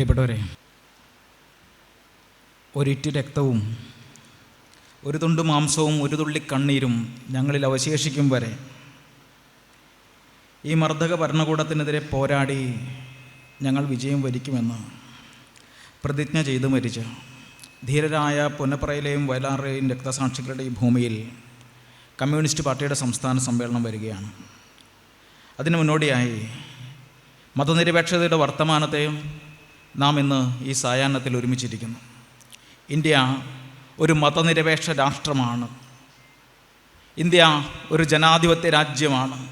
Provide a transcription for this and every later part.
പ്രിയപ്പെട്ടവരെ ഒരിറ്റ് രക്തവും ഒരു തുണ്ട് മാംസവും ഒരു തുള്ളി കണ്ണീരും ഞങ്ങളിൽ അവശേഷിക്കും വരെ ഈ മർദ്ദക ഭരണകൂടത്തിനെതിരെ പോരാടി ഞങ്ങൾ വിജയം വരിക്കുമെന്ന് പ്രതിജ്ഞ ചെയ്തു മരിച്ച ധീരരായ പുന്നപ്പറയിലെയും വയലാറിലെയും രക്തസാക്ഷികളുടെ ഈ ഭൂമിയിൽ കമ്മ്യൂണിസ്റ്റ് പാർട്ടിയുടെ സംസ്ഥാന സമ്മേളനം വരികയാണ്. അതിന് മുന്നോടിയായി മതനിരപേക്ഷതയുടെ വർത്തമാനത്തെയും നാം ഇന്ന് ഈ സായാഹ്നത്തിൽ ഒരുമിച്ചിരിക്കുന്നു. ഇന്ത്യ ഒരു മതനിരപേക്ഷ രാഷ്ട്രമാണ്. ഇന്ത്യ ഒരു ജനാധിപത്യ രാജ്യമാണ്.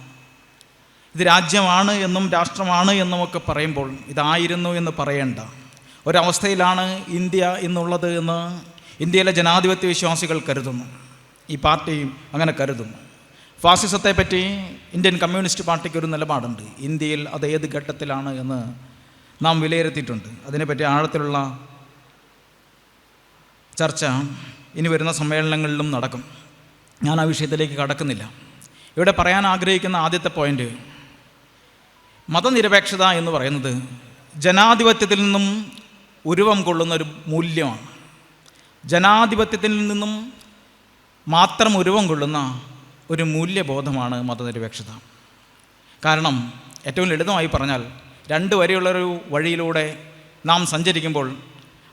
ഇത് രാജ്യമാണ് എന്നും രാഷ്ട്രമാണ് എന്നുമൊക്കെ പറയുമ്പോൾ ഇതായിരുന്നു എന്ന് പറയേണ്ട. ഒരവസ്ഥയിലാണ് ഇന്ത്യ എന്നുള്ളത് എന്ന് ഇന്ത്യയിലെ ജനാധിപത്യ വിശ്വാസികൾ കരുതുന്നു. ഈ പാർട്ടിയും അങ്ങനെ കരുതുന്നു. ഫാസിസത്തെപ്പറ്റി ഇന്ത്യൻ കമ്മ്യൂണിസ്റ്റ് പാർട്ടിക്ക് ഒരു നിലപാടുണ്ട്. ഇന്ത്യയിൽ അത് ഏത് ഘട്ടത്തിലാണ് എന്ന് നാം വിലയിരുത്തിയിട്ടുണ്ട്. അതിനെപ്പറ്റി ആഴത്തിലുള്ള ചർച്ച ഇനി വരുന്ന സമ്മേളനങ്ങളിലും നടക്കും. ഞാൻ ആ വിഷയത്തിലേക്ക് കടക്കുന്നില്ല. ഇവിടെ പറയാൻ ആഗ്രഹിക്കുന്ന ആദ്യത്തെ പോയിന്റ് മതനിരപേക്ഷത എന്ന് പറയുന്നത് ജനാധിപത്യത്തിൽ നിന്നും ഉരുവം കൊള്ളുന്ന ഒരു മൂല്യമാണ്. ജനാധിപത്യത്തിൽ നിന്നും മാത്രം ഉരുവം കൊള്ളുന്ന ഒരു മൂല്യബോധമാണ് മതനിരപേക്ഷത. കാരണം ഏറ്റവും ലളിതമായി പറഞ്ഞാൽ രണ്ട് വരെയുള്ളൊരു വഴിയിലൂടെ നാം സഞ്ചരിക്കുമ്പോൾ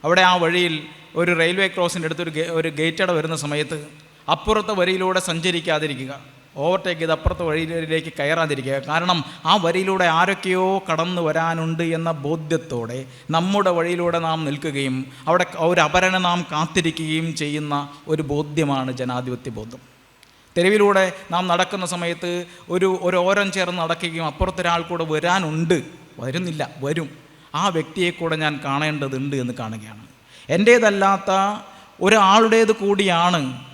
അവിടെ ആ വഴിയിൽ ഒരു റെയിൽവേ ക്രോസിന്റെ അടുത്തൊരു ഒരു ഗേറ്റട വരുന്ന സമയത്ത് അപ്പുറത്തെ വരിയിലൂടെ സഞ്ചരിക്കാതിരിക്കുക. ഓവർടേക്ക് ചെയ്ത് അപ്പുറത്തെ വഴിയിലേക്ക് കയറാതിരിക്കുക. കാരണം ആ വരിയിലൂടെ ആരൊക്കെയോ കടന്നു വരാനുണ്ട് എന്ന ബോധ്യത്തോടെ നമ്മുടെ വഴിയിലൂടെ നാം നിൽക്കുകയും അവിടെ ഒരു അപരനെ നാം കാത്തിരിക്കുകയും ചെയ്യുന്ന ഒരു ബോധ്യമാണ് ജനാധിപത്യ ബോധം. തെരുവിലൂടെ നാം നടക്കുന്ന സമയത്ത് ഒരു ഒരു ഓരം ചേർന്ന് നടക്കുകയും അപ്പുറത്തൊരാൾ കൂടെ വരാനുണ്ട് വരുന്നില്ല വരും. ആ വ്യക്തിയെ കൂടെ ഞാൻ കാണേണ്ടതുണ്ട് എന്ന് കാണുകയാണ്. എന്റേതല്ലാത്ത ഒരാളുടേത് കൂടിയാണ്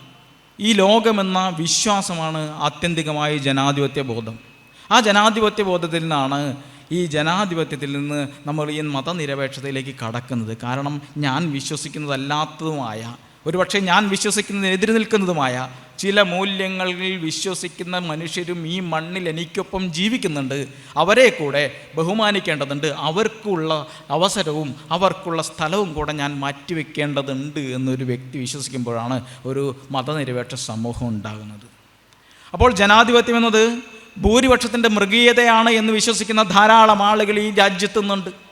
ഈ ലോകമെന്ന വിശ്വാസമാണ് ആത്യന്തികമായി ജനാധിപത്യ ബോധം. ആ ജനാധിപത്യ ബോധത്തിൽ നിന്നാണ് ഈ ജനാധിപത്യത്തിൽ നിന്ന് നമ്മൾ ഈ മതനിരപേക്ഷതയിലേക്ക് കടക്കുന്നത്. കാരണം ഞാൻ വിശ്വസിക്കുന്നതല്ലാത്തതുമായ ഒരുപക്ഷെ ഞാൻ വിശ്വസിക്കുന്നതിന് എതിര് നിൽക്കുന്നതുമായ ചില മൂല്യങ്ങളിൽ വിശ്വസിക്കുന്ന മനുഷ്യരും ഈ മണ്ണിൽ എനിക്കൊപ്പം ജീവിക്കുന്നുണ്ട്. അവരെ കൂടെ ബഹുമാനിക്കേണ്ടതുണ്ട്. അവർക്കുള്ള അവസരവും അവർക്കുള്ള സ്ഥലവും കൂടെ ഞാൻ മാറ്റിവെക്കേണ്ടതുണ്ട് എന്നൊരു വ്യക്തി വിശ്വസിക്കുമ്പോഴാണ് ഒരു മതനിരപേക്ഷ സമൂഹം ഉണ്ടാകുന്നത്. അപ്പോൾ ജനാധിപത്യം എന്നത് ഭൂരിപക്ഷത്തിന്റെ മൃഗീയതയാണ് എന്ന് വിശ്വസിക്കുന്ന ധാരാളം ആളുകൾ ഈ രാജ്യത്ത് നിന്നുണ്ട്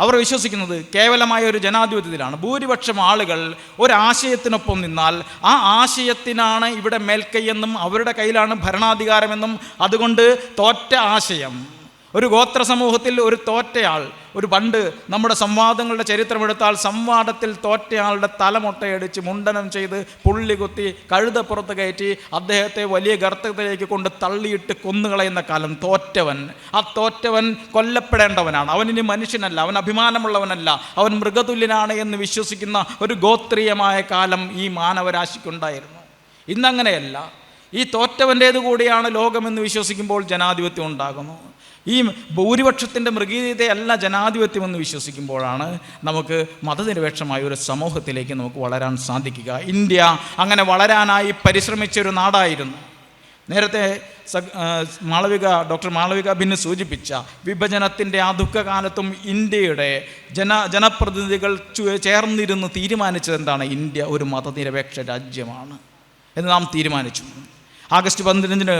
അവർ വിശ്വസിക്കുന്നത് കേവലമായ ഒരു ജനാധിപത്യത്തിലാണ്. ഭൂരിപക്ഷം ആളുകൾ ഒരാശയത്തിനൊപ്പം നിന്നാൽ ആ ആശയത്തിനാണ് ഇവിടെ മേൽക്കൈയെന്നും അവരുടെ കയ്യിലാണ് ഭരണാധികാരമെന്നും അതുകൊണ്ട് തോറ്റ ആശയം. ഒരു ഗോത്ര സമൂഹത്തിൽ ഒരു തോറ്റയാൾ ഒരു പണ്ട് നമ്മുടെ സംവാദങ്ങളുടെ ചരിത്രമെടുത്താൽ സംവാദത്തിൽ തോറ്റയാളുടെ തലമുട്ടയടിച്ച് മുണ്ടനം ചെയ്ത് പുള്ളി കുത്തി കഴുതപ്പുറത്ത് കയറ്റി അദ്ദേഹത്തെ വലിയ ഗർത്തത്തിലേക്ക് കൊണ്ട് തള്ളിയിട്ട് കൊന്നുകളയുന്ന കാലം തോറ്റവൻ. ആ തോറ്റവൻ കൊല്ലപ്പെടേണ്ടവനാണ്. അവനിനി മനുഷ്യനല്ല അവൻ അഭിമാനമുള്ളവനല്ല അവൻ മൃഗതുല്യനാണ് എന്ന് വിശ്വസിക്കുന്ന ഒരു ഗോത്രീയമായ കാലം ഈ മാനവരാശിക്കുണ്ടായിരുന്നു. ഇന്നങ്ങനെയല്ല. ഈ തോറ്റവന്റേത് കൂടിയാണ് ലോകമെന്ന് വിശ്വസിക്കുമ്പോൾ ജനാധിപത്യം ഉണ്ടാകുന്നു. ഈ ഭൂരിപക്ഷത്തിന്റെ മൃഗീയതയല്ല ജനാധിപത്യമെന്ന് വിശ്വസിക്കുമ്പോഴാണ് നമുക്ക് മതനിരപേക്ഷമായ ഒരു സമൂഹത്തിലേക്ക് നമുക്ക് വളരാൻ സാധിക്കുക. ഇന്ത്യ അങ്ങനെ വളരാനായി പരിശ്രമിച്ച ഒരു നാടായിരുന്നു. നേരത്തെ മാളവിക ഡോക്ടർ മാളവിക ഭിന്ന് സൂചിപ്പിച്ച വിഭജനത്തിന്റെ ആ ദുഃഖകാലത്തും ഇന്ത്യയുടെ ജന ജനപ്രതിനിധികൾ ചേർന്നിരുന്ന് തീരുമാനിച്ചത് എന്താണ്? ഇന്ത്യ ഒരു മതനിരപേക്ഷ രാജ്യമാണ് എന്ന് നാം തീരുമാനിച്ചു. ആഗസ്റ്റ് പതിനഞ്ചിന്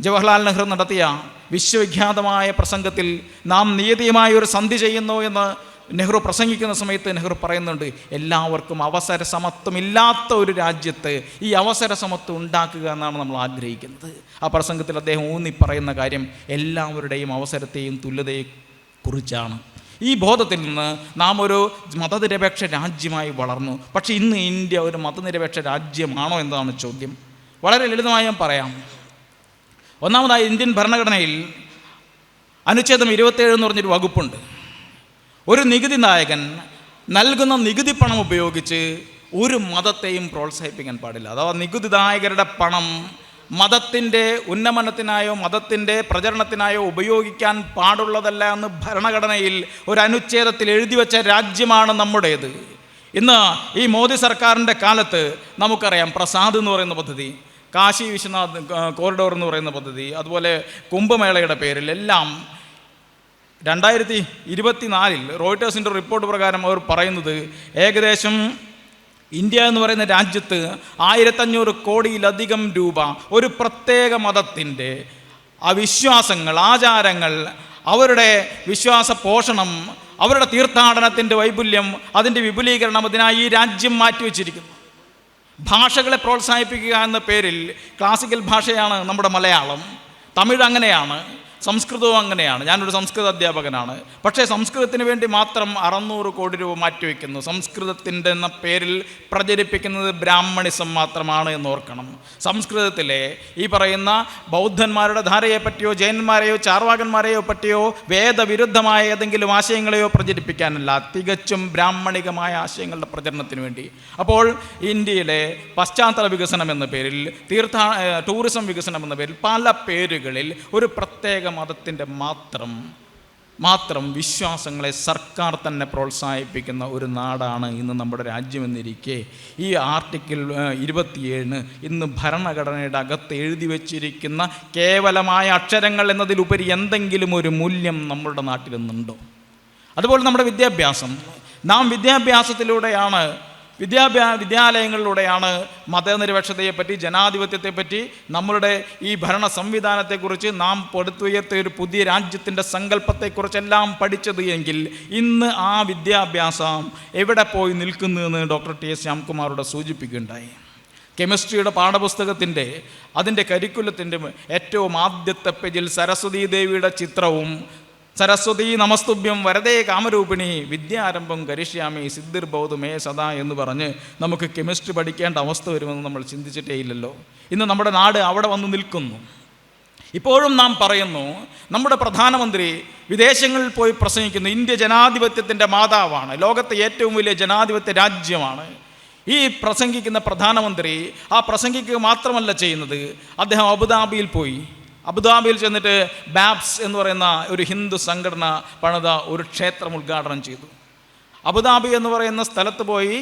ജവഹർലാൽ നെഹ്റു നടത്തിയ വിശ്വവിഖ്യാതമായ പ്രസംഗത്തിൽ നാം നിയതിയുമായ ഒരു സന്ധി ചെയ്യുന്നു എന്ന് നെഹ്റു പ്രസംഗിക്കുന്ന സമയത്ത് നെഹ്റു പറയുന്നുണ്ട് എല്ലാവർക്കും അവസര സമത്വമില്ലാത്ത ഒരു രാജ്യത്ത് ഈ അവസര സമത്വം ഉണ്ടാക്കുക എന്നാണ് നമ്മൾ ആഗ്രഹിക്കുന്നത്. ആ പ്രസംഗത്തിൽ അദ്ദേഹം ഊന്നി പറയുന്ന കാര്യം എല്ലാവരുടെയും അവസരത്തെയും തുല്യതയെ കുറിച്ചാണ് ഈ ബോധത്തിൽ നിന്ന് നാം ഒരു മതനിരപേക്ഷ രാജ്യമായി വളർന്നു. പക്ഷേ ഇന്ന് ഇന്ത്യ ഒരു മതനിരപേക്ഷ രാജ്യമാണോ എന്നതാണ് ചോദ്യം. വളരെ ലളിതമായി ഞാൻ പറയാം. ഒന്നാമതായി ഇന്ത്യൻ ഭരണഘടനയിൽ അനുച്ഛേദം ഇരുപത്തേഴ് എന്ന് പറഞ്ഞൊരു വകുപ്പുണ്ട്. ഒരു നികുതി നായകൻ നൽകുന്ന നികുതി പണം ഉപയോഗിച്ച് ഒരു മതത്തെയും പ്രോത്സാഹിപ്പിക്കാൻ പാടില്ല. അഥവാ നികുതിദായകരുടെ പണം മതത്തിന്റെ ഉന്നമനത്തിനായോ മതത്തിന്റെ പ്രചരണത്തിനായോ ഉപയോഗിക്കാൻ പാടുള്ളതല്ല എന്ന് ഭരണഘടനയിൽ ഒരു അനുച്ഛേദത്തിൽ എഴുതി വെച്ച രാജ്യമാണ് നമ്മുടേത്. ഇന്ന് ഈ മോദി സർക്കാരിന്റെ കാലത്ത് നമുക്കറിയാം പ്രസാദ് എന്ന് പറയുന്ന പദ്ധതി കാശി വിശ്വനാഥ് കോറിഡോർ എന്ന് പറയുന്ന പദ്ധതി അതുപോലെ കുംഭമേളയുടെ പേരിൽ എല്ലാം രണ്ടായിരത്തി ഇരുപത്തിനാലിൽ റോയിട്ടേഴ്സിന്റെ റിപ്പോർട്ട് പ്രകാരം അവർ പറയുന്നത് ഏകദേശം ഇന്ത്യ എന്ന് പറയുന്ന രാജ്യത്ത് ആയിരത്തഞ്ഞൂറ് കോടിയിലധികം രൂപ ഒരു പ്രത്യേക മതത്തിന്റെ അവിശ്വാസങ്ങൾ ആചാരങ്ങൾ അവരുടെ വിശ്വാസ പോഷണം അവരുടെ തീർത്ഥാടനത്തിന്റെ വൈപുല്യം അതിന്റെ വിപുലീകരണം അതിനായി ഈ രാജ്യം മാറ്റിവെച്ചിരിക്കുന്നു. ഭാഷകളെ പ്രോത്സാഹിപ്പിക്കുക എന്ന പേരിൽ ക്ലാസിക്കൽ ഭാഷയാണ് നമ്മുടെ മലയാളം. തമിഴ് അങ്ങനെയാണ്. സംസ്കൃതവും അങ്ങനെയാണ്. ഞാനൊരു സംസ്കൃത അധ്യാപകനാണ്. പക്ഷേ സംസ്കൃതത്തിന് വേണ്ടി മാത്രം അറുന്നൂറ് കോടി രൂപ മാറ്റിവെക്കുന്നു. സംസ്കൃതത്തിന്റെ എന്ന പേരിൽ പ്രചരിപ്പിക്കുന്നത് ബ്രാഹ്മണിസം മാത്രമാണ് എന്ന് ഓർക്കണം സംസ്കൃതത്തിലെ ഈ പറയുന്ന ബൗദ്ധന്മാരുടെ ധാരയെ പറ്റിയോ ജൈനന്മാരെയോ ചാർവാകന്മാരെയോ പറ്റിയോ വേദവിരുദ്ധമായ ഏതെങ്കിലും ആശയങ്ങളെയോ പ്രചരിപ്പിക്കാനല്ല തികച്ചും ബ്രാഹ്മണികമായ ആശയങ്ങളുടെ പ്രചരണത്തിന് വേണ്ടി. അപ്പോൾ ഇന്ത്യയിലെ പശ്ചാത്തല വികസനം എന്ന പേരിൽ തീർത്ഥാ ടൂറിസം വികസനം എന്ന പേരിൽ പല പേരുകളിൽ ഒരു പ്രത്യേക മതത്തിന്റെ മാത്രം മാത്രം വിശ്വാസങ്ങളെ സർക്കാർ തന്നെ പ്രോത്സാഹിപ്പിക്കുന്ന ഒരു നാടാണ് ഇന്ന് നമ്മുടെ രാജ്യമെന്നിരിക്കെ ഈ ആർട്ടിക്കിൾ ഇരുപത്തിയേഴിന് ഇന്ന് ഭരണഘടനയുടെ അകത്ത് എഴുതി വച്ചിരിക്കുന്ന കേവലമായ അക്ഷരങ്ങൾ എന്നതിലുപരി എന്തെങ്കിലും ഒരു മൂല്യം നമ്മളുടെ നാട്ടിലൊന്നുണ്ടോ അതുപോലെ നമ്മുടെ വിദ്യാഭ്യാസം. നാം വിദ്യാഭ്യാസത്തിലൂടെയാണ് വിദ്യാഭ്യാ വിദ്യാലയങ്ങളിലൂടെയാണ് മതനിരപേക്ഷതയെപ്പറ്റി ജനാധിപത്യത്തെപ്പറ്റി നമ്മളുടെ ഈ ഭരണ സംവിധാനത്തെക്കുറിച്ച് നാം പടുത്തുയർത്തിയ ഒരു പുതിയ രാജ്യത്തിന്റെ സങ്കല്പത്തെക്കുറിച്ചെല്ലാം പഠിച്ചത് എങ്കിൽ ഇന്ന് ആ വിദ്യാഭ്യാസം എവിടെ പോയി നിൽക്കുന്നു എന്ന് ഡോക്ടർ ടി എസ് ശ്യാംകുമാറോട് സൂചിപ്പിക്കുകയുണ്ടായി. കെമിസ്ട്രിയുടെ പാഠപുസ്തകത്തിന്റെ അതിന്റെ കരിക്കുലത്തിന്റെ ഏറ്റവും ആദ്യത്തെ പേജിൽ സരസ്വതീ ദേവിയുടെ ചിത്രവും സരസ്വതി നമസ്തുഭ്യം വരതേ കാമരൂപിണി വിദ്യാരംഭം കരിഷ്യാമി സിദ്ധിർബോധമേ സദാ എന്ന് പറഞ്ഞ് നമുക്ക് കെമിസ്ട്രി പഠിക്കേണ്ട അവസ്ഥ വരുമെന്ന് നമ്മൾ ചിന്തിച്ചിട്ടേ ഇല്ലല്ലോ. ഇന്ന് നമ്മുടെ നാട് അവിടെ വന്ന് നിൽക്കുന്നു. ഇപ്പോഴും നാം പറയുന്നു നമ്മുടെ പ്രധാനമന്ത്രി വിദേശങ്ങളിൽ പോയി പ്രസംഗിക്കുന്നു ഇന്ത്യ ജനാധിപത്യത്തിന്റെ മാതാവാണ് ലോകത്തെ ഏറ്റവും വലിയ ജനാധിപത്യ രാജ്യമാണ്. ഈ പ്രസംഗിക്കുന്ന പ്രധാനമന്ത്രി ആ പ്രസംഗിക്കുക മാത്രമല്ല ചെയ്യുന്നത് അദ്ദേഹം അബുദാബിയിൽ പോയി. അബുദാബിയിൽ ചെന്നിട്ട് ബാബ്സ് എന്ന് പറയുന്ന ഒരു ഹിന്ദു സംഘടന പണിത ഒരു ക്ഷേത്രം ഉദ്ഘാടനം ചെയ്തു. അബുദാബി എന്ന് പറയുന്ന സ്ഥലത്ത് പോയി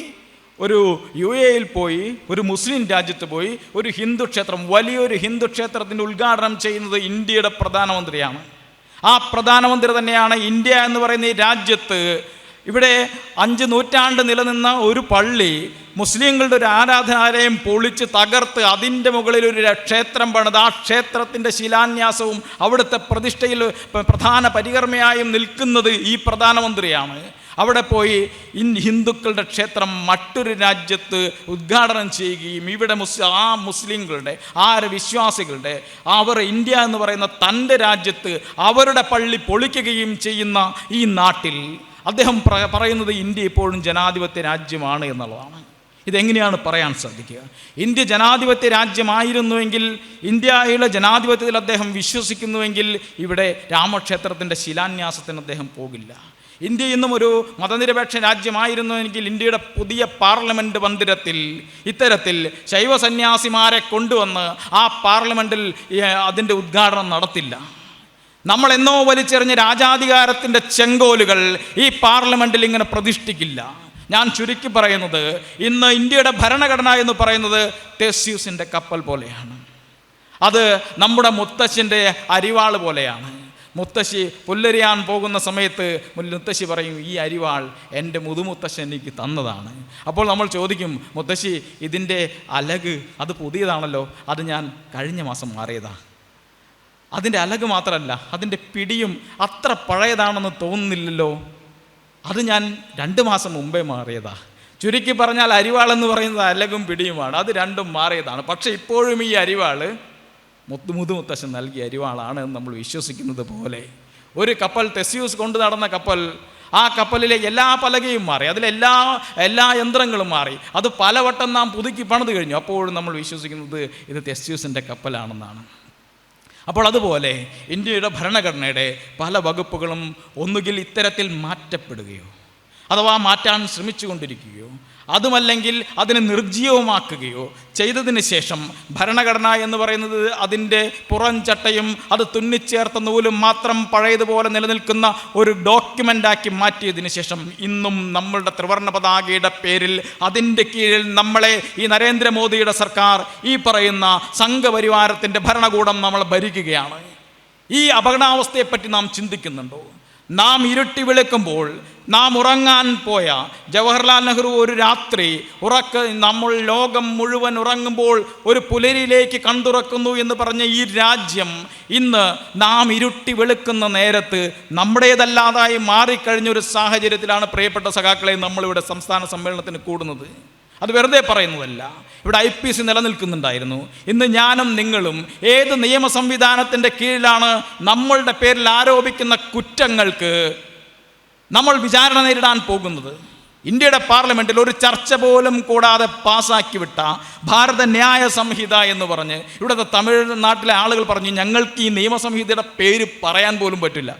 ഒരു യു എയിൽ പോയി ഒരു മുസ്ലിം രാജ്യത്ത് പോയി ഒരു ഹിന്ദു ക്ഷേത്രം വലിയൊരു ഹിന്ദു ക്ഷേത്രത്തിന്റെ ഉദ്ഘാടനം ചെയ്യുന്നത് ഇന്ത്യയുടെ പ്രധാനമന്ത്രിയാണ്. ആ പ്രധാനമന്ത്രി തന്നെയാണ് ഇന്ത്യ എന്ന് പറയുന്ന ഈ രാജ്യത്ത് ഇവിടെ അഞ്ച് നൂറ്റാണ്ട് നിലനിന്ന ഒരു പള്ളി മുസ്ലിങ്ങളുടെ ഒരു ആരാധനാലയം പൊളിച്ച് തകർത്ത് അതിന്റെ മുകളിൽ ഒരു ക്ഷേത്രം പണിത്. ആ ക്ഷേത്രത്തിന്റെ ശിലാന്യാസവും അവിടുത്തെ പ്രതിഷ്ഠയിൽ പ്രധാന പരികർമ്മയായും നിൽക്കുന്നത് ഈ പ്രധാനമന്ത്രിയാണ്. അവിടെ പോയി ഇൻ ഹിന്ദുക്കളുടെ ക്ഷേത്രം മറ്റൊരു രാജ്യത്ത് ഉദ്ഘാടനം ചെയ്യുകയും ഇവിടെ മുസ് ആ മുസ്ലിങ്ങളുടെ ആ വിശ്വാസികളുടെ അവർ ഇന്ത്യ എന്ന് പറയുന്ന തന്റെ രാജ്യത്ത് അവരുടെ പള്ളി പൊളിക്കുകയും ചെയ്യുന്ന ഈ നാട്ടിൽ. അദ്ദേഹം പറയുന്നത് ഇന്ത്യ ഇപ്പോഴും ജനാധിപത്യ രാജ്യമാണ് എന്നുള്ളതാണ്. ഇതെങ്ങനെയാണ് പറയാൻ സാധിക്കുക? ഇന്ത്യ ജനാധിപത്യ രാജ്യമായിരുന്നുവെങ്കിൽ ഇന്ത്യയിലെ ജനാധിപത്യത്തിൽ അദ്ദേഹം വിശ്വസിക്കുന്നുവെങ്കിൽ ഇവിടെ രാമക്ഷേത്രത്തിന്റെ ശിലാന്യാസത്തിന് അദ്ദേഹം പോകില്ല. ഇന്ത്യ ഇന്നും ഒരു മതനിരപേക്ഷ രാജ്യമായിരുന്നുവെങ്കിൽ ഇന്ത്യയുടെ പുതിയ പാർലമെന്റ് മന്ദിരത്തിൽ ഇത്തരത്തിൽ ശൈവ സന്യാസിമാരെ കൊണ്ടുവന്ന് ആ പാർലമെന്റിൽ അതിന്റെ ഉദ്ഘാടനം നടത്തില്ല. നമ്മൾ എന്നോ വലിച്ചെറിഞ്ഞ രാജാധികാരത്തിന്റെ ചെങ്കോലുകൾ ഈ പാർലമെന്റിൽ ഇങ്ങനെ പ്രതിഷ്ഠിക്കില്ല. ഞാൻ ചുരുക്കി പറയുന്നത് ഇന്ന് ഇന്ത്യയുടെ ഭരണഘടന എന്ന് പറയുന്നത് തെസ്യൂസിന്റെ കപ്പൽ പോലെയാണ്. അത് നമ്മുടെ മുത്തശ്ശന്റെ അരിവാൾ പോലെയാണ്. മുത്തശ്ശി പുല്ലരിയാൻ പോകുന്ന സമയത്ത് മുത്തശ്ശി പറയും ഈ അരിവാൾ എന്റെ മുതുമുത്തശ്ശൻ എനിക്ക് തന്നതാണ്. അപ്പോൾ നമ്മൾ ചോദിക്കും മുത്തശ്ശി ഇതിന്റെ അലക് അത് പുതിയതാണല്ലോ അത് ഞാൻ കഴിഞ്ഞ മാസം മാറിയതാണ് അതിന്റെ അലക് മാത്രമല്ല അതിന്റെ പിടിയും അത്ര പഴയതാണെന്ന് തോന്നുന്നില്ലല്ലോ. അത് ഞാൻ രണ്ട് മാസം മുമ്പേ മാറിയതാ. ചുരുക്കി പറഞ്ഞാൽ അരിവാളെന്ന് പറയുന്നത് അലകും പിടിയുമാണ്. അത് രണ്ടും മാറിയതാണ്. പക്ഷേ ഇപ്പോഴും ഈ അരിവാൾ മുത്തു മുതുമുത്തശ്ശൻ നൽകിയ അരിവാളാണ് എന്ന് നമ്മൾ വിശ്വസിക്കുന്നത് പോലെ. ഒരു കപ്പൽ തെസ്യൂസ് കൊണ്ട് നടന്ന കപ്പൽ ആ കപ്പലിലെ എല്ലാ പലകയും മാറി. അതിലെല്ലാ എല്ലാ യന്ത്രങ്ങളും മാറി. അത് പലവട്ടം നാം പുതുക്കി പണിത് കഴിഞ്ഞു. അപ്പോഴും നമ്മൾ വിശ്വസിക്കുന്നത് ഇത് തെസ്യൂസിന്റെ കപ്പലാണെന്നാണ്. അപ്പോൾ അതുപോലെ ഇന്ത്യയുടെ ഭരണഘടനയുടെ പല വകുപ്പുകളും ഒന്നുകിൽ ഇത്തരത്തിൽ മാറ്റപ്പെടുകയോ അഥവാ മാറ്റാൻ ശ്രമിച്ചുകൊണ്ടിരിക്കുകയോ അതുമല്ലെങ്കിൽ അതിനെ നിർജീവമാക്കുകയോ ചെയ്തതിന് ശേഷം ഭരണഘടന എന്ന് പറയുന്നത് അതിന്റെ പുറം ചട്ടയും അത് തുന്നിച്ചേർത്ത നൂലും മാത്രം പഴയതുപോലെ നിലനിൽക്കുന്ന ഒരു ഡോക്യുമെന്റാക്കി മാറ്റിയതിന് ശേഷം ഇന്നും നമ്മളുടെ ത്രിവർണ പതാകയുടെ പേരിൽ അതിന്റെ കീഴിൽ നമ്മളെ ഈ നരേന്ദ്രമോദിയുടെ സർക്കാർ ഈ പറയുന്ന സംഘപരിവാരത്തിന്റെ ഭരണകൂടം നമ്മൾ ഭരിക്കുകയാണ്. ഈ അപകടാവസ്ഥയെപ്പറ്റി നാം ചിന്തിക്കുന്നുണ്ടോ? നാം ഇരുട്ടി വിളിക്കുമ്പോൾ നാം ഉറങ്ങാൻ പോയ ജവഹർലാൽ നെഹ്റു ഒരു രാത്രി ഉറക്ക നമ്മൾ ലോകം മുഴുവൻ ഉറങ്ങുമ്പോൾ ഒരു പുലരിയിലേക്ക് കണ്ടുറക്കുന്നു എന്ന് പറഞ്ഞ ഈ രാജ്യം ഇന്ന് നാം ഇരുട്ടി വെളുക്കുന്ന നേരത്ത് നമ്മുടേതല്ലാതായി മാറിക്കഴിഞ്ഞൊരു സാഹചര്യത്തിലാണ് പ്രിയപ്പെട്ട സഖാക്കളെ നമ്മളിവിടെ സംസ്ഥാന സമ്മേളനത്തിന് കൂടുന്നത്. അത് വെറുതെ പറയുന്നതല്ല. ഇവിടെ ഐ പി സി നിലനിൽക്കുന്നുണ്ടായിരുന്നു. ഇന്ന് ഞാനും നിങ്ങളും ഏത് നിയമ സംവിധാനത്തിന്റെ കീഴിലാണ് നമ്മളുടെ പേരിൽ ആരോപിക്കുന്ന കുറ്റങ്ങൾക്ക് നമ്മൾ വിചാരണ നേരിടാൻ പോകുന്നത്? ഇന്ത്യയുടെ പാർലമെന്റിൽ ഒരു ചർച്ച പോലും കൂടാതെ പാസാക്കി വിട്ട ഭാരത ന്യായ സംഹിത എന്ന് പറഞ്ഞ് ഇവിടുത്തെ തമിഴ്നാട്ടിലെ ആളുകൾ പറഞ്ഞു ഞങ്ങൾക്ക് ഈ നിയമസംഹിതയുടെ പേര് പറയാൻ പോലും പറ്റില്ല.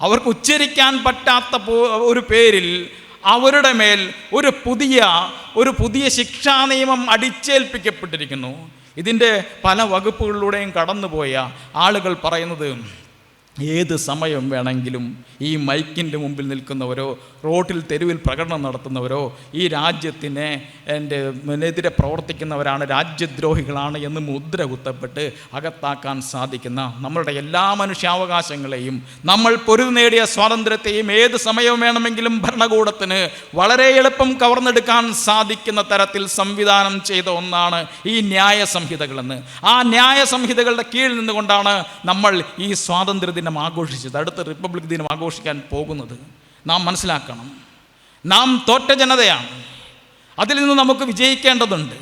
അവർക്ക് ഉച്ചരിക്കാൻ പറ്റാത്ത ഒരു പേരിൽ അവരുടെ മേൽ ഒരു പുതിയ ഒരു പുതിയ ശിക്ഷാ നിയമം അടിച്ചേൽപ്പിക്കപ്പെട്ടിരിക്കുന്നു. ഇതിന്റെ പല വകുപ്പുകളിലൂടെയും കടന്നുപോയ ആളുകൾ പറയുന്നത് ഏത് സമയം വേണമെങ്കിലും ഈ മൈക്കിന്റെ മുമ്പിൽ നിൽക്കുന്നവരോ റോട്ടിൽ തെരുവിൽ പ്രകടനം നടത്തുന്നവരോ ഈ രാജ്യത്തിനെ എന്റെ എതിരെ പ്രവർത്തിക്കുന്നവരാണ് രാജ്യദ്രോഹികളാണ് എന്ന് മുദ്ര കുത്തപ്പെട്ട് അകത്താക്കാൻ സാധിക്കുന്ന നമ്മളുടെ എല്ലാ മനുഷ്യാവകാശങ്ങളെയും നമ്മൾ പൊരുതി നേടിയ സ്വാതന്ത്ര്യത്തെയും ഏത് സമയം വേണമെങ്കിലും ഭരണകൂടത്തിന് വളരെ എളുപ്പം കവർന്നെടുക്കാൻ സാധിക്കുന്ന തരത്തിൽ സംവിധാനം ചെയ്ത ഒന്നാണ് ഈ ന്യായ സംഹിതകളെന്ന് ആ ന്യായ സംഹിതകളുടെ കീഴിൽ നിന്നുകൊണ്ടാണ് നമ്മൾ ഈ സ്വാതന്ത്ര്യ ദിനം ആഘോഷിച്ചത് അടുത്ത റിപ്പബ്ലിക് ദിനം ആഘോഷിക്കാൻ പോകുന്നത് നാം മനസ്സിലാക്കണം. നാം തോറ്റ ജനതയാണ്. അതിൽ നിന്ന് നമുക്ക് വിജയിക്കേണ്ടതുണ്ട്.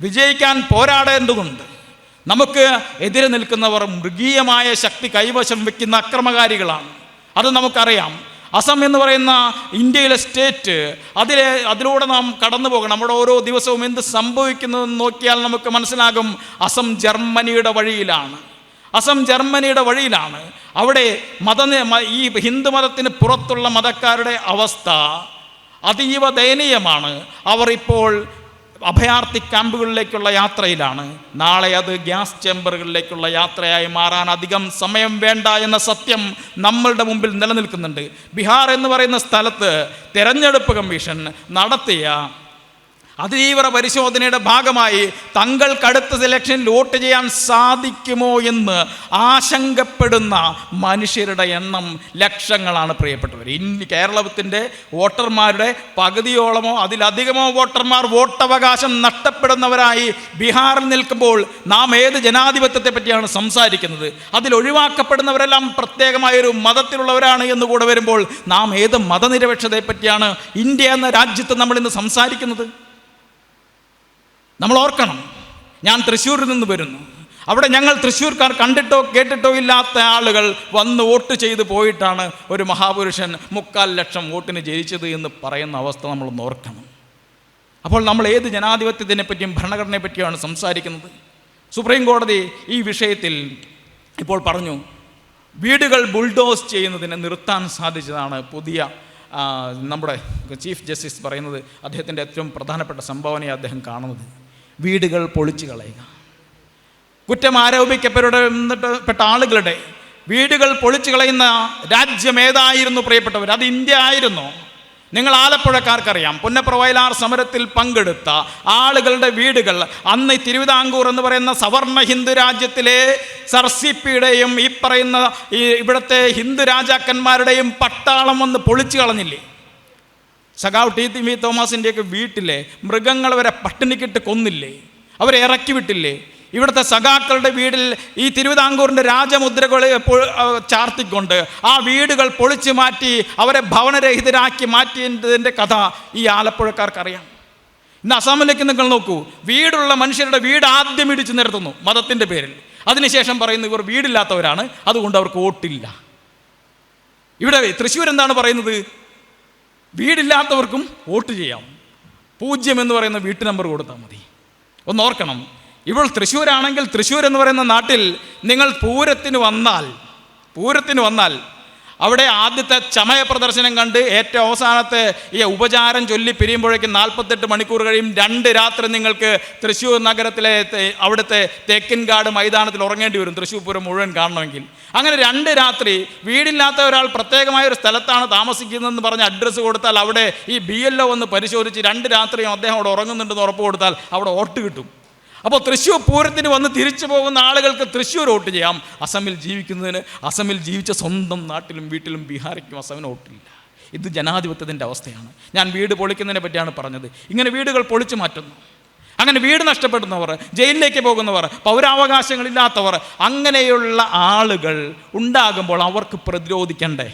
വിജയിക്കാൻ പോരാടേണ്ടതുണ്ട്. നമുക്ക് എതിരെ നിൽക്കുന്നവർ മൃഗീയമായ ശക്തി കൈവശം വയ്ക്കുന്ന അക്രമകാരികളാണ്. അത് നമുക്കറിയാം. അസം എന്ന് പറയുന്ന ഇന്ത്യയിലെ സ്റ്റേറ്റ് അതിലെ അതിലൂടെ നാം കടന്നു പോകണം. നമ്മുടെ ഓരോ ദിവസവും എന്ത് സംഭവിക്കുന്നതെന്ന് നോക്കിയാൽ നമുക്ക് മനസ്സിലാകും. അസം ജർമ്മനിയുടെ വഴിയിലാണ്. അസം ജർമ്മനിയുടെ വഴിയിലാണ്. അവിടെ മത ഈ ഹിന്ദു മതത്തിന് പുറത്തുള്ള മതക്കാരുടെ അവസ്ഥ അതീവ ദയനീയമാണ്. അവർ ഇപ്പോൾ അഭയാർത്ഥി ക്യാമ്പുകളിലേക്കുള്ള യാത്രയിലാണ്. നാളെ അത് ഗ്യാസ് ചേമ്പറുകളിലേക്കുള്ള യാത്രയായി മാറാൻ അധികം സമയം വേണ്ട എന്ന സത്യം നമ്മളുടെ മുമ്പിൽ നിലനിൽക്കുന്നുണ്ട്. ബീഹാർ എന്ന് പറയുന്ന സ്ഥലത്ത് തെരഞ്ഞെടുപ്പ് കമ്മീഷൻ നടത്തിയ അതിതീവ്ര പരിശോധനയുടെ ഭാഗമായി തങ്ങൾക്കടുത്ത സെലക്ഷൻ വോട്ട് ചെയ്യാൻ സാധിക്കുമോ എന്ന് ആശങ്കപ്പെടുന്ന മനുഷ്യരുടെ എണ്ണം ലക്ഷങ്ങളാണ് പ്രിയപ്പെട്ടവർ. ഇനി കേരളത്തിന്റെ വോട്ടർമാരുടെ പകുതിയോളമോ അതിലധികമോ വോട്ടർമാർ വോട്ടവകാശം നഷ്ടപ്പെടുന്നവരായി ബീഹാറിൽ നിൽക്കുമ്പോൾ നാം ഏത് ജനാധിപത്യത്തെ പറ്റിയാണ് സംസാരിക്കുന്നത്? അതിൽ ഒഴിവാക്കപ്പെടുന്നവരെല്ലാം പ്രത്യേകമായൊരു മതത്തിലുള്ളവരാണ് എന്ന് കൂടെ വരുമ്പോൾ നാം ഏത് മതനിരപേക്ഷതയെ പറ്റിയാണ് ഇന്ത്യ എന്ന രാജ്യത്ത് നമ്മൾ ഇന്ന് സംസാരിക്കുന്നത്? നമ്മൾ ഓർക്കണം. ഞാൻ തൃശ്ശൂരിൽ നിന്ന് വരുന്നു. അവിടെ ഞങ്ങൾ തൃശ്ശൂർക്കാർ കണ്ടിട്ടോ കേട്ടിട്ടോ ഇല്ലാത്ത ആളുകൾ വന്ന് വോട്ട് ചെയ്ത് പോയിട്ടാണ് ഒരു മഹാപുരുഷൻ മുക്കാൽ ലക്ഷം വോട്ടിന് ജയിച്ചത് എന്ന് പറയുന്ന അവസ്ഥ നമ്മൾ ഓർക്കണം. അപ്പോൾ നമ്മൾ ഏത് ജനാധിപത്യത്തിനെ പറ്റിയും ഭരണഘടനയെ പറ്റിയാണ് സംസാരിക്കുന്നത്? സുപ്രീം കോടതി ഈ വിഷയത്തിൽ ഇപ്പോൾ പറഞ്ഞു വീടുകൾ ബുൾഡോസ് ചെയ്യുന്നതിനെ നിർത്താൻ സാധിച്ചതാണ് പുതിയ നമ്മുടെ ചീഫ് ജസ്റ്റിസ് പറയുന്നത് അദ്ദേഹത്തിന്റെ ഏറ്റവും പ്രധാനപ്പെട്ട സംഭാവനയെ അദ്ദേഹം കാണുന്നത്. വീടുകൾ പൊളിച്ചു കളയുക. കുറ്റം ആരോപിക്കപ്പെട്ട ആളുകളുടെ വീടുകൾ പൊളിച്ചു കളയുന്ന രാജ്യം ഏതായിരുന്നു പ്രിയപ്പെട്ടവർ? അത് ഇന്ത്യ ആയിരുന്നു. നിങ്ങൾ ആലപ്പുഴക്കാർക്കറിയാം പുന്നപ്രവയലാർ സമരത്തിൽ പങ്കെടുത്ത ആളുകളുടെ വീടുകൾ അന്ന് തിരുവിതാംകൂർ എന്ന് പറയുന്ന സവർണ ഹിന്ദു രാജ്യത്തിലെ സർസിപ്പിയുടെയും ഈ പറയുന്ന ഈ ഇവിടുത്തെ ഹിന്ദു രാജാക്കന്മാരുടെയും പട്ടാളം ഒന്ന് പൊളിച്ചു കളഞ്ഞില്ലേ? സഖാവ് ടി. തി വി. തോമസിന്റെയൊക്കെ വീട്ടിലെ മൃഗങ്ങൾ വരെ പട്ടിണിക്കിട്ട് കൊന്നില്ലേ? അവരെ ഇറക്കി വിട്ടില്ലേ? ഇവിടുത്തെ സഖാക്കളുടെ വീടിൽ ഈ തിരുവിതാംകൂറിന്റെ രാജമുദ്രകൾ ചാർത്തിക്കൊണ്ട് ആ വീടുകൾ പൊളിച്ചു മാറ്റി അവരെ ഭവനരഹിതരാക്കി മാറ്റിയതിന്റെ കഥ ഈ ആലപ്പുഴക്കാർക്കറിയാം. ഇന്ന് അസാമിലേക്ക് നിങ്ങൾ നോക്കൂ വീടുള്ള മനുഷ്യരുടെ വീട് ആദ്യം ഇടിച്ചു നിരത്തുന്നു മതത്തിന്റെ പേരിൽ. അതിനുശേഷം പറയുന്നു ഇവർ വീടില്ലാത്തവരാണ് അതുകൊണ്ട് അവർക്ക് വോട്ടില്ല. ഇവിടെ തൃശ്ശൂർ എന്താണ് പറയുന്നത്? വീടില്ലാത്തവർക്കും വോട്ട് ചെയ്യാം. പൂജ്യം എന്ന് പറയുന്ന വീട്ടു നമ്പർ കൊടുത്താൽ മതി. ഒന്ന് ഓർക്കണം. ഇപ്പോൾ തൃശ്ശൂരാണെങ്കിൽ തൃശ്ശൂർ എന്ന് പറയുന്ന നാട്ടിൽ നിങ്ങൾ പൂരത്തിന് വന്നാൽ പൂരത്തിന് വന്നാൽ അവിടെ ആദ്യത്തെ ചമയ പ്രദർശനം കണ്ട് ഏറ്റവും അവസാനത്തെ ഈ ഉപചാരം ചൊല്ലി പിരിയുമ്പോഴേക്കും നാൽപ്പത്തെട്ട് മണിക്കൂർ കഴിയും. രണ്ട് രാത്രി നിങ്ങൾക്ക് തൃശ്ശൂർ നഗരത്തിലെ അവിടുത്തെ തേക്കിൻകാട് മൈതാനത്തിൽ ഉറങ്ങേണ്ടി വരും. തൃശ്ശൂർ പൂരം മുഴുവൻ കാണണമെങ്കിൽ. അങ്ങനെ രണ്ട് രാത്രി വീടില്ലാത്ത ഒരാൾ പ്രത്യേകമായ ഒരു സ്ഥലത്താണ് താമസിക്കുന്നതെന്ന് പറഞ്ഞ് അഡ്രസ്സ് കൊടുത്താൽ അവിടെ ഈ ബി എൽ ഒ ഒന്ന് പരിശോധിച്ച് രണ്ട് രാത്രിയും അദ്ദേഹം അവിടെ ഉറങ്ങുന്നുണ്ടെന്ന് ഉറപ്പ് കൊടുത്താൽ അവിടെ ഓട്ട് കിട്ടും. അപ്പോൾ തൃശ്ശൂർ പൂരത്തിന് വന്ന് തിരിച്ചു പോകുന്ന ആളുകൾക്ക് തൃശ്ശൂർ വോട്ട് ചെയ്യാം. അസമിൽ ജീവിക്കുന്നതിന് അസമിൽ ജീവിച്ച സ്വന്തം നാട്ടിലും വീട്ടിലും ബീഹാറിക്കും അസമിന് വോട്ടില്ല. ഇത് ജനാധിപത്യത്തിന്റെ അവസ്ഥയാണ്. ഞാൻ വീട് പൊളിക്കുന്നതിനെ പറ്റിയാണ് പറഞ്ഞത്. ഇങ്ങനെ വീടുകൾ പൊളിച്ചു മാറ്റുന്നു. അങ്ങനെ വീട് നഷ്ടപ്പെടുന്നവർ ജയിലിലേക്ക് പോകുന്നവർ പൗരാവകാശങ്ങളില്ലാത്തവർ അങ്ങനെയുള്ള ആളുകൾ ഉണ്ടാകുമ്പോൾ അവർക്ക് പ്രതിരോധിക്കണ്ടേ?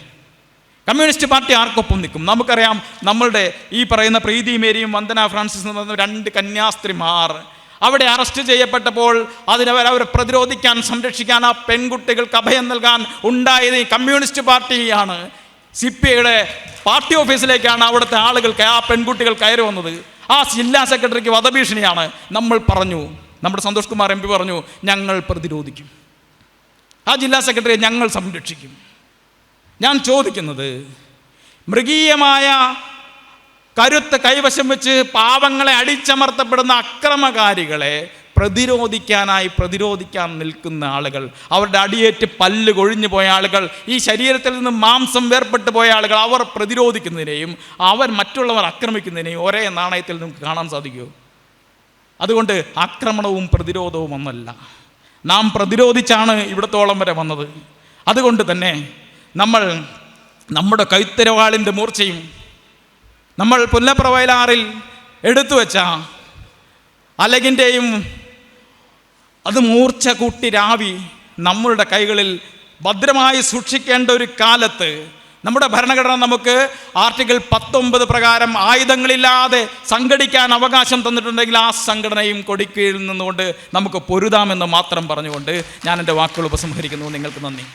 കമ്മ്യൂണിസ്റ്റ് പാർട്ടി ആർക്കൊപ്പം നിൽക്കും? നമുക്കറിയാം നമ്മളുടെ ഈ പറയുന്ന പ്രീതി മേരിയും വന്ദന ഫ്രാൻസിസ് എന്ന് പറയുന്ന രണ്ട് കന്യാസ്ത്രീമാർ അവിടെ അറസ്റ്റ് ചെയ്യപ്പെട്ടപ്പോൾ അതിനവർ പ്രതിരോധിക്കാൻ സംരക്ഷിക്കാൻ ആ പെൺകുട്ടികൾക്ക് അഭയം നൽകാൻ ഉണ്ടായത് ഈ കമ്മ്യൂണിസ്റ്റ് പാർട്ടിയാണ്. സി പി ഐയുടെ പാർട്ടി ഓഫീസിലേക്കാണ് അവിടുത്തെ ആളുകൾ ആ പെൺകുട്ടികൾ കയറി വന്നത്. ആ ജില്ലാ സെക്രട്ടറിക്ക് വധഭീഷണിയാണ്. നമ്മൾ പറഞ്ഞു നമ്മുടെ സന്തോഷ് കുമാർ എം പി പറഞ്ഞു ഞങ്ങൾ പ്രതിരോധിക്കും. ആ ജില്ലാ സെക്രട്ടറിയെ ഞങ്ങൾ സംരക്ഷിക്കും. ഞാൻ ചോദിക്കുന്നത് മൃഗീയമായ കരുത്ത് കൈവശം വെച്ച് പാവങ്ങളെ അടിച്ചമർത്തപ്പെടുന്ന അക്രമകാരികളെ പ്രതിരോധിക്കാനായി പ്രതിരോധിക്കാൻ നിൽക്കുന്ന ആളുകൾ അവരുടെ അടിയേറ്റ് പല്ല് കൊഴിഞ്ഞു പോയ ആളുകൾ ഈ ശരീരത്തിൽ നിന്ന് മാംസം വേർപെട്ട് പോയ ആളുകൾ അവർ പ്രതിരോധിക്കുന്നതിനെയും അവർ മറ്റുള്ളവർ ആക്രമിക്കുന്നതിനെയും ഒരേ നാണയത്തിൽ നമുക്ക് കാണാൻ സാധിക്കൂ. അതുകൊണ്ട് ആക്രമണവും പ്രതിരോധവും ഒന്നല്ല. നാം പ്രതിരോധിച്ചാണ് ഇവിടത്തോളം വരെ വന്നത്. അതുകൊണ്ട് തന്നെ നമ്മൾ നമ്മുടെ കൈത്തരവാളിന്റെ മൂർച്ചയും നമ്മൾ പുല്ലപ്രവയലാറിൽ എടുത്തു വെച്ച അലകിന്റെയും അത് മൂർച്ച കൂട്ടി രാവി നമ്മളുടെ കൈകളിൽ ഭദ്രമായി സൂക്ഷിക്കേണ്ട ഒരു കാലത്ത് നമ്മുടെ ഭരണഘടന നമുക്ക് ആർട്ടിക്കിൾ പത്തൊമ്പത് പ്രകാരം ആയുധങ്ങളില്ലാതെ സംഘടിക്കാൻ അവകാശം തന്നിട്ടുണ്ടെങ്കിൽ ആ സംഘടനയും കൊടിക്കീഴിൽ നിന്നുകൊണ്ട് നമുക്ക് പൊരുതാമെന്ന് മാത്രം പറഞ്ഞുകൊണ്ട് ഞാൻ എന്റെ വാക്കുകൾ ഉപസംഹരിക്കുന്നു. നിങ്ങൾക്ക് നന്ദി.